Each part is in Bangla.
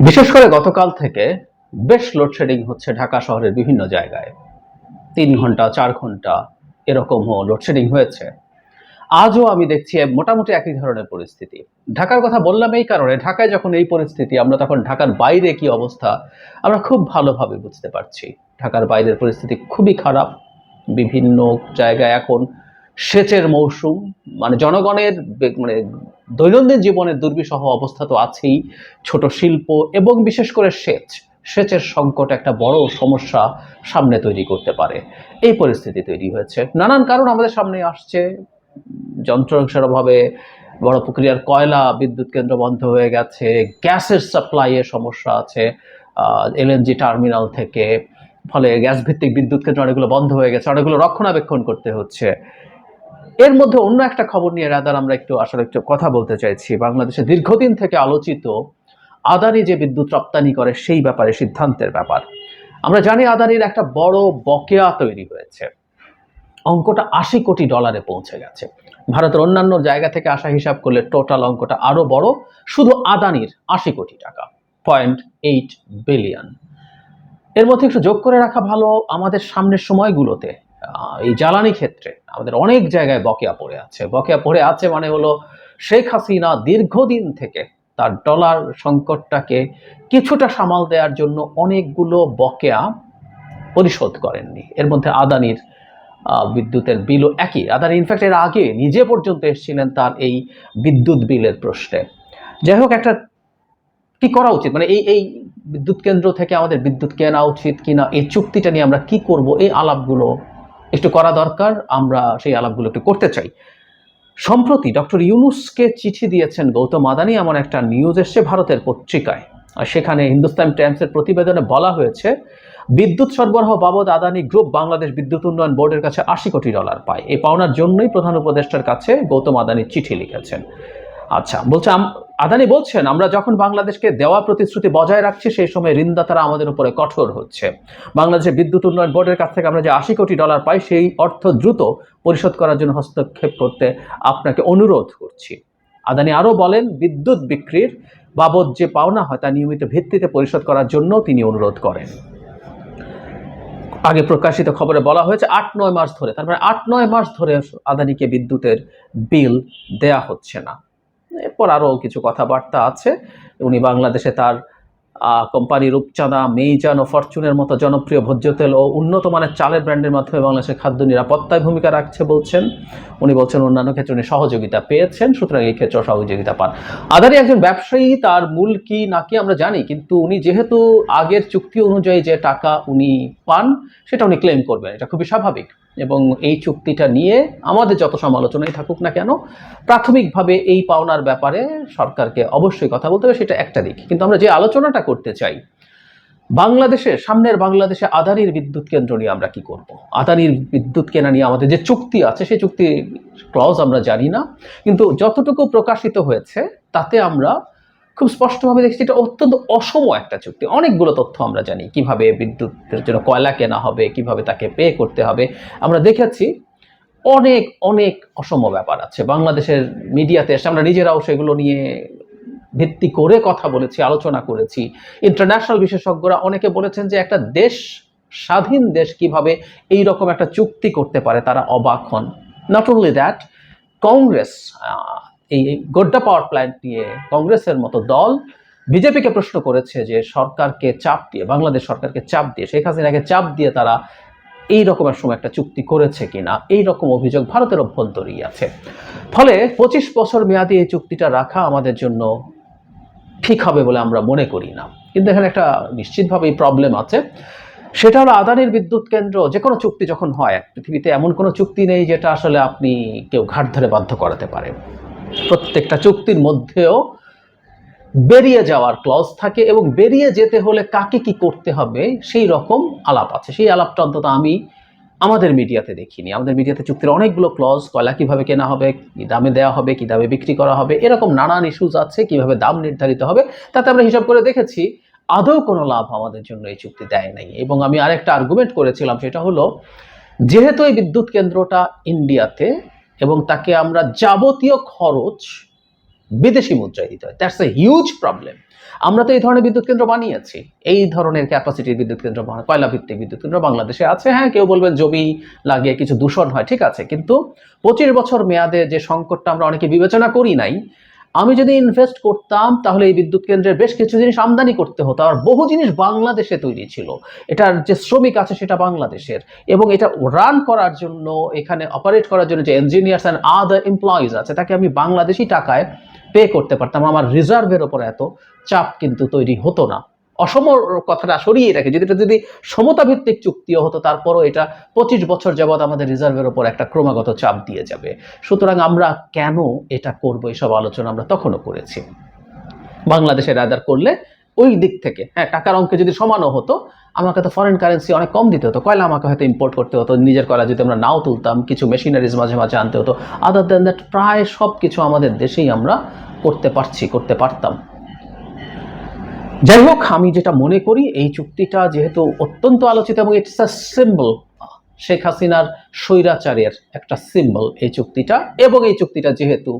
বিশেষ করে গতকাল থেকে বেশ লোডশেডিং হচ্ছে ঢাকা শহরের বিভিন্ন জায়গায়। তিন ঘণ্টা, চার ঘণ্টা এরকমও লোডশেডিং হয়েছে। আজও আমি দেখছি মোটামুটি একই ধরনের পরিস্থিতি। ঢাকার কথা বললাম এই কারণে ঢাকায় যখন এই পরিস্থিতি, আমরা তখন ঢাকার বাইরে কি অবস্থা, আমরা খুব ভালোভাবে বুঝতে পারছি। ঢাকার বাইরের পরিস্থিতি খুবই খারাপ। বিভিন্ন জায়গায় এখন সেচের মৌসুম মানে জনগণের মানে দৈনন্দিন জীবনের দুর্বিষহ অবস্থা তো আছেই। ছোট শিল্প এবং বিশেষ করে সেচ। সেচের সংকট একটা বড় সমস্যা সামনে তৈরি করতে পারে। এই পরিস্থিতি তৈরি হয়েছে। নানান কারণ আমাদের সামনে আসছে। যন্ত্রাংশের অভাবে বড় প্রক্রিয়ার কয়লা, বিদ্যুৎ কেন্দ্র বন্ধ হয়ে গেছে। গ্যাসের সাপ্লাইয়ের সমস্যা আছে। এলএনজি টার্মিনাল থেকে। ফলে গ্যাস ভিত্তিক বিদ্যুৎ কেন্দ্র অনেকগুলো বন্ধ হয়ে গেছে। অনেকগুলো রক্ষণাবেক্ষণ করতে হচ্ছে। এর মধ্যে অন্য একটা খবর নিয়ে রাদার, আমরা একটু আসলে একটু কথা বলতে চাইছি। বাংলাদেশে দীর্ঘদিন থেকে আলোচিত আদানি যে বিদ্যুৎ রপ্তানি করে, সেই ব্যাপারে সিদ্ধান্তের ব্যাপার। আমরা জানি আদানির একটা বড় বকেয়া তৈরি হয়েছে। অঙ্কটা আশি কোটি ডলারে পৌঁছে গেছে। ভারতের অন্যান্য জায়গা থেকে আসা হিসাব করলে টোটাল অঙ্কটা আরও বড়, শুধু আদানির আশি কোটি টাকা পয়েন্ট এইট বিলিয়ন এর মধ্যে একটু যোগ করে রাখা ভালো, আমাদের সামনের সময়গুলোতে এই জ্বালানি ক্ষেত্রে আমাদের অনেক জায়গায় বকেয়া পড়ে আছে। বকেয়া পড়ে আছে মানে হলো শেখ হাসিনা দীর্ঘদিন থেকে তার ডলার সংকটটাকে কিছুটা সামাল দেওয়ার জন্য অনেকগুলো বকেয়া পরিশোধ করেননি। এর মধ্যে আদানির বিদ্যুতের বিলও একই। আদানি ইনফ্যাক্ট এর আগে নিজে পর্যন্ত এসেছিলেন তার এই বিদ্যুৎ বিলের প্রশ্নে। যাই হোক, একটা কি করা উচিত? মানে এই এই বিদ্যুৎ কেন্দ্র থেকে আমাদের বিদ্যুৎ কেনা উচিত কিনা, এই চুক্তিটা নিয়ে আমরা কি করব, এই আলাপগুলো একটু করা দরকার, আমরা সেই আলাপগুলো একটু করতে চাই। সম্প্রতি ডক্টর ইউনুসকে চিঠি দিয়েছেন গৌতম আদানি, এমন একটা নিউজ এসছে ভারতের পত্রিকায়। আর সেখানে হিন্দুস্তান টাইমসের প্রতিবেদনে বলা হয়েছে, বিদ্যুৎ সরবরাহ বাবদ আদানি গ্রুপ বাংলাদেশ বিদ্যুৎ উন্নয়ন বোর্ডের কাছে আশি কোটি ডলার পায়। এই পাওনার জন্যই প্রধান উপদেষ্টার কাছে গৌতম আদানি চিঠি লিখেছেন। আচ্ছা বলছে আদানি বলছেন, আমরা যখন বাংলাদেশকে দেওয়া প্রতিশ্রুতি বজায় রাখছি, সেই সময় ঋণদাতারা আমাদের উপরে কঠোর হচ্ছে। বাংলাদেশের বিদ্যুৎ উন্নয়ন বোর্ডের কাছ থেকে আমরা যে আশি কোটি ডলার পাই, সেই অর্থ দ্রুত পরিশোধ করার জন্য হস্তক্ষেপ করতে আপনাকে অনুরোধ করছি। আদানি আরও বলেন, বিদ্যুৎ বিক্রির বাবদ যে পাওনা হয়, তা নিয়মিত ভিত্তিতে পরিশোধ করার জন্য তিনি অনুরোধ করেন। আগে প্রকাশিত খবরে বলা হয়েছে, আট নয় মাস ধরে, তার মানে আট নয় মাস ধরে আদানিকে বিদ্যুতের বিল দেয়া হচ্ছে না। এরপর আরও কিছু কথাবার্তা আছে। উনি বাংলাদেশে তার কোম্পানি রূপচাঁদা, মেইজান ও ফরচুনের মতো জনপ্রিয় ভোজ্য তেল ও উন্নত মানের চালের ব্র্যান্ডের মাধ্যমে বাংলাদেশের খাদ্য নিরাপত্তায় ভূমিকা রাখছে বলছেন। উনি বলছেন অন্যান্য ক্ষেত্রে উনি সহযোগিতা পেয়েছেন, সুতরাং এই ক্ষেত্রে সহযোগিতা পান। আদারি একজন ব্যবসায়ী, তার মূল কি নাকি আমরা জানি, কিন্তু উনি যেহেতু আগের চুক্তি অনুযায়ী যে টাকা উনি পান, সেটা উনি ক্লেম করবেন, এটা খুবই স্বাভাবিক। এবং এই চুক্তিটা নিয়ে আমাদের যত সমালোচনাই থাকুক না কেন, প্রাথমিকভাবে এই পাওনার ব্যাপারে সরকারকে অবশ্যই কথা বলতে হবে, সেটা একটা দিক। কিন্তু আমরা যে আলোচনাটা করতে চাই, বাংলাদেশে, সামনের বাংলাদেশে আদানির বিদ্যুৎ কেন্দ্র নিয়ে আমরা কি করব? আদানির বিদ্যুৎ কেনা নিয়ে আমাদের যে চুক্তি আছে, সেই চুক্তি ক্লজ আমরা জানি না। কিন্তু যতটুকু প্রকাশিত হয়েছে, তাতে আমরা খুব স্পষ্টভাবে দেখছি, এটা অত্যন্ত অসম একটা চুক্তি। অনেকগুলো তথ্য আমরা জানি, কীভাবে বিদ্যুতের জন্য কয়লা কেনা হবে, কীভাবে তাকে পে করতে হবে। আমরা দেখেছি অনেক অনেক অসম ব্যাপার আছে। বাংলাদেশের মিডিয়াতে এসে আমরা নিজেরাও সেগুলো নিয়ে ভিত্তি করে কথা বলেছি, আলোচনা করেছি। ইন্টারন্যাশনাল বিশেষজ্ঞরা অনেকে বলেছেন যে একটা দেশ, স্বাধীন দেশ কীভাবে এই রকম একটা চুক্তি করতে পারে, তারা অবাক হন। নট অনলি দ্যাট কংগ্রেস এই গোড্ডা পাওয়ার প্ল্যান্ট নিয়ে কংগ্রেসের মতো দল বিজেপিকে প্রশ্ন করেছে যে সরকারকে চাপ দিয়ে, বাংলাদেশ সরকারকে চাপ দিয়ে, শেখ হাসিনাকে চাপ দিয়ে তারা এই রকমের সময় একটা চুক্তি করেছে কিনা, এই রকম অভিযোগ ভারতের অভ্যন্তরেই আছে। ফলে পঁচিশ বছর মেয়াদি এই চুক্তিটা রাখা আমাদের জন্য ঠিক হবে বলে আমরা মনে করি না। কিন্তু এখানে একটা নিশ্চিতভাবেই প্রবলেম আছে। সেটা হলো আদানির বিদ্যুৎ কেন্দ্র, যে কোনো চুক্তি যখন হয় পৃথিবীতে এমন কোনো চুক্তি নেই যেটা আসলে আপনি কেউ ঘাট ধরে বাধ্য করাতে পারে প্রত্যেকটা চুক্তির মধ্যেও বেরিয়ে যাওয়ার ক্লজ থাকে এবং বেরিয়ে যেতে হলে কাকে কি করতে হবে, সেই রকম আলাপ আছে। সেই আলাপটা অন্তত আমি আমাদের মিডিয়াতে দেখিনি। আমাদের মিডিয়াতে চুক্তির অনেকগুলো ক্লজ কয়লা কীভাবে কেনা হবে, কি দামে দেওয়া হবে, কি দামে বিক্রি করা হবে, এরকম নানান ইস্যুজ আছে, কীভাবে দাম নির্ধারিত হবে, তাতে আমরা হিসাব করে দেখেছি আদৌ কোনো লাভ আমাদের জন্য এই চুক্তি দেয় নাই। এবং আমি আরেকটা আর্গুমেন্ট করেছিলাম, সেটা হলো, যেহেতু এই বিদ্যুৎ কেন্দ্রটা ইন্ডিয়াতে এবং তাকে আমরা যাবতীয় খরচ বিদেশি মুদ্রায় দিতে হয়। দ্যাটস এ হিউজ প্রবলেম আমরা তো এই ধরনের বিদ্যুৎ কেন্দ্র বানিয়েছি। এই ধরনের ক্যাপাসিটির বিদ্যুৎ কেন্দ্র কয়লা ভিত্তিক বিদ্যুৎ কেন্দ্র বাংলাদেশে আছে। হ্যাঁ কেউ বলবেন জমি লাগিয়ে কিছু দূষণ হয়, ঠিক আছে। কিন্তু পঁচিশ বছর মেয়াদে যে সংকটটা আমরা অনেকে বিবেচনা করি নাই আমি যদি ইনভেস্ট করতাম, তাহলে এই বিদ্যুৎ কেন্দ্রের বেশ কিছু জিনিস আমদানি করতে হতো। আর বহু জিনিস বাংলাদেশে তৈরি ছিল। এটার যে শ্রমিক আছে, সেটা বাংলাদেশের। এবং এটা রান করার জন্য, এখানে অপারেট করার জন্য যে ইঞ্জিনিয়ার্স অ্যান্ড আদার এমপ্লয়িজ আছে, তাকে আমি বাংলাদেশি টাকায় পে করতে পারতাম। আমার রিজার্ভের ওপর এত চাপ কিন্তু তৈরি হতো না। অসম কথাটা সরিয়ে রাখে যদি এটা যদি সমতা ভিত্তিক চুক্তিও হতো, তারপরও এটা পঁচিশ বছর যাবৎ আমাদের রিজার্ভের ওপর একটা ক্রমাগত চাপ দিয়ে যাবে। সুতরাং আমরা কেন এটা করব, এসব আলোচনা আমরা তখনও করেছি। বাংলাদেশের আদার করলে ওই দিক থেকে হ্যাঁ টাকার অঙ্কে যদি সমানও হতো, আমাকে তো ফরেন কারেন্সি অনেক কম দিতে হতো। কয়লা আমাকে হয়তো ইম্পোর্ট করতে হতো, নিজের কয়লা যদি আমরা নাও তুলতাম, কিছু মেশিনারিজ মাঝে মাঝে আনতে হতো। আদার দেন দ্যাট প্রায় সব কিছু আমাদের দেশেই আমরা করতে পারছি, করতে পারতাম। যাই হোক, আমি যেটা মনে করি, এই চুক্তিটা যেহেতু অত্যন্ত আলোচিত এবং ইটস আ সিম্বল শেখ হাসিনার স্বৈরাচারের একটা সিম্বল এই চুক্তিটা এবং এই চুক্তিটা যেহেতু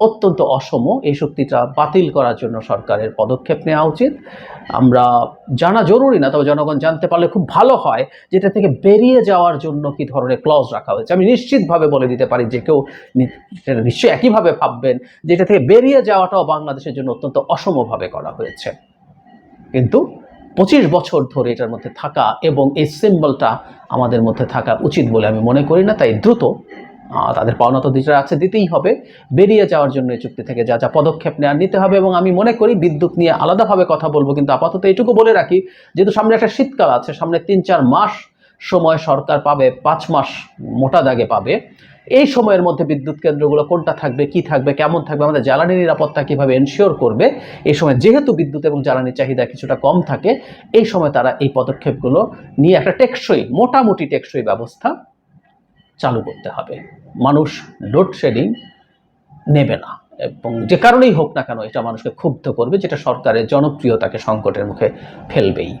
অত্যন্ত অসম, এই চুক্তিটা বাতিল করার জন্য সরকারের পদক্ষেপ নেওয়া উচিত। আমরা জানা জরুরি না, তবে জনগণ জানতে পারলে খুব ভালো হয় যেটা থেকে বেরিয়ে যাওয়ার জন্য কি ধরনের ক্লজ রাখা হয়েছে। আমি নিশ্চিতভাবে বলে দিতে পারি যে কেউ নিশ্চয়ই একইভাবে ভাববেন, যেটা থেকে বেরিয়ে যাওয়াটাও বাংলাদেশের জন্য অত্যন্ত অসমভাবে করা হয়েছে। কিন্তু পঁচিশ বছর ধরে এটার মধ্যে থাকা এবং এই সিম্বলটা আমাদের মধ্যে থাকা উচিত বলে আমি মনে করি না, তাই দ্রুত তাদের পাওনা তো দিটা আছে দিতেই হবে। বেরিয়ে যাওয়ার জন্য এই চুক্তি থেকে যা যা পদক্ষেপ নেওয়া নিতে হবে এবং আমি মনে করি বিদ্যুৎ নিয়ে আলাদাভাবে কথা বলব, কিন্তু আপাতত এটুকু বলে রাখি, যেহেতু সামনে একটা শীতকাল আছে, সামনে তিন চার মাস সময় সরকার পাবে, পাঁচ মাস মোটা দাগে পাবে। এই সময়ের মধ্যে বিদ্যুৎ কেন্দ্রগুলো কোনটা থাকবে, কি থাকবে, কেমন থাকবে, আমাদের জ্বালানি নিরাপত্তা কীভাবে এনশিওর করবে, এই সময় যেহেতু বিদ্যুৎ এবং জ্বালানির চাহিদা কিছুটা কম থাকে, এই সময় তারা এই পদক্ষেপগুলো নিয়ে একটা টেকসই, মোটামুটি টেকসই ব্যবস্থা চালু করতে হবে। মানুষ লোডশেডিং নেবে না এবং যে কারণেই হোক না কেন এটা মানুষকে ক্ষুব্ধ করবে, যেটা সরকারের জনপ্রিয়তাকে সংকটের মুখে ফেলবেই।